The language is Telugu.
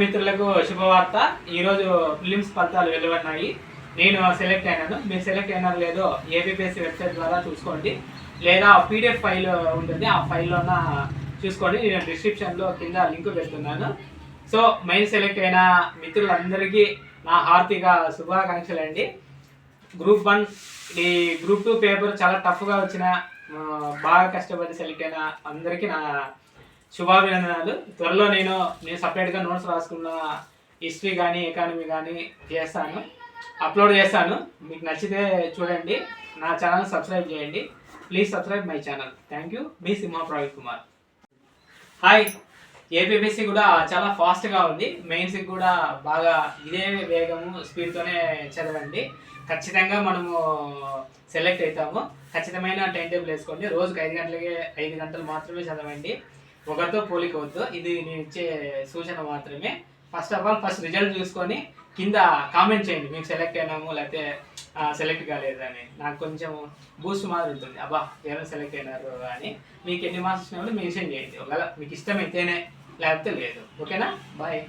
మిత్రులకు శుభవార్త. ఈరోజు ఫిలిమ్స్ ఫలితాలు వెలువడినాయి. నేను సెలెక్ట్ అయినాను. మీరు సెలెక్ట్ అయినారు లేదో ఏబిపిఎస్సి వెబ్సైట్ ద్వారా చూసుకోండి. లేదా పీడిఎఫ్ ఫైల్ ఉంటుంది. ఆ ఫైల్లోన చూసుకోండి. నేను డిస్క్రిప్షన్లో కింద లింక్ పెడుతున్నాను. సో మెయిన్ సెలెక్ట్ అయిన మిత్రులందరికీ నా హార్దిక శుభాకాంక్షలు అండి. గ్రూప్ వన్ ఈ గ్రూప్ టూ పేపర్ చాలా టఫ్గా వచ్చిన బాగా కష్టపడి సెలెక్ట్ అయిన అందరికీ నా శుభాభినందనాలు. త్వరలో నేను నేను సపరేట్గా నోట్స్ రాసుకున్న హిస్టరీ కానీ ఎకానమీ కానీ చేస్తాను. అప్లోడ్ చేస్తాను. మీకు నచ్చితే చూడండి. నా ఛానల్ సబ్స్క్రైబ్ చేయండి. Please subscribe my channel thank you me Simha Praveen Kumar. Hi APSC కూడా చాలా ఫాస్ట్గా ఉంది. మెయిన్స్కి కూడా బాగా ఇదే వేగము స్పీడ్తోనే చదవండి. ఖచ్చితంగా మనము సెలెక్ట్ అవుతాము. ఖచ్చితమైన టైం టేబుల్ వేసుకోండి. రోజుకి ఐదు గంటలకే ఐదు గంటలు మాత్రమే చదవండి. ఒకరితో పోలిక వద్దు. ఇది నేను ఇచ్చే సూచన మాత్రమే. First of all first result చూసుకొని కింద కామెంట్ చేయండి. మేము సెలెక్ట్ అయినాము లేకపోతే సెలెక్ట్ కాలేదు అని నాకు కొంచెం బూస్ట్ మాదిరి ఉంటుంది. అబ్బా ఎవరు సెలెక్ట్ అయినారు అని. మీకు ఎన్ని మార్క్స్ వచ్చినా కూడా మెన్షన్ చేయండి. ఒకవేళ మీకు ఇష్టమైతేనే లేకపోతే లేదు. ఓకేనా బాయ్